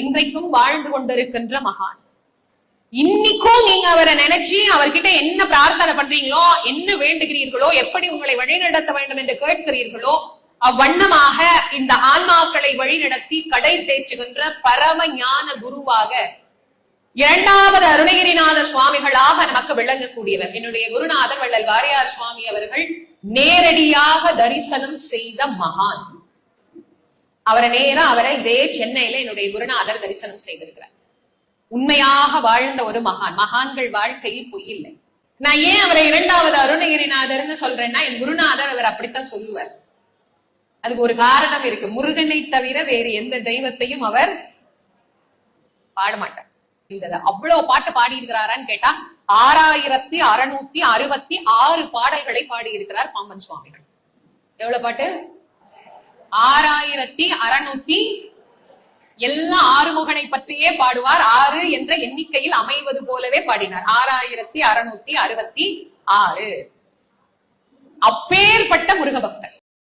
இன்றைக்கும் வாழ்ந்து கொண்டிருக்கின்ற மகான். இன்னைக்கும் நீங்க அவரை நினைச்சு அவர்கிட்ட என்ன பிரார்த்தனை பண்றீங்களோ என்ன வேண்டுகிறீர்களோ எப்படி உங்களை வழிநடத்த வேண்டும் என்று கேட்கிறீர்களோ அவ்வண்ணமாக இந்த ஆன்மாக்களை வழிநடத்தி கடை தேய்ச்சுகின்ற பரம ஞான குருவாக இரண்டாவது அருணகிரிநாத சுவாமிகளாக நமக்கு விளங்கக்கூடியவர். என்னுடைய குருநாதர் வள்ளல் வாரியார் சுவாமி அவர்கள் நேரடியாக தரிசனம் செய்த மகான். அவரை நேரா அவரை இதே சென்னையில என்னுடைய குருநாதர் தரிசனம் செய்திருக்கிறார். உண்மையாக வாழ்ந்த ஒரு மகான். மகான்கள் வாழ்க்கையில் பொய் இல்லை. நான் ஏன் அவரை இரண்டாவது அருணகிரிநாதர்னு சொல்றேன்னா என் குருநாதர் அவர் அப்படித்தான் சொல்லுவார். அதுக்கு ஒரு காரணம் இருக்கு. முருகனை தவிர வேறு எந்த தெய்வத்தையும் அவர் பாடமாட்டார். இந்த அவ்வளவு பாட்டு பாடி இருக்கிறாரான்னு கேட்டா ஆறாயிரத்தி அறுநூத்தி அறுபத்தி ஆறு பாடல்களை பாடி இருக்கிறார் பாம்பன் சுவாமிகள். எவ்வளவு பாட்டு? ஆறாயிரத்தி அறுநூத்தி எல்லா ஆறுமுகனை பற்றியே பாடுவார். ஆறு என்ற எண்ணிக்கையில் அமைவது போலவே பாடினார். ஆறாயிரத்தி அறுநூத்தி அறுபத்தி ஆறு. அப்பேற்பட்ட முருக பக்தர்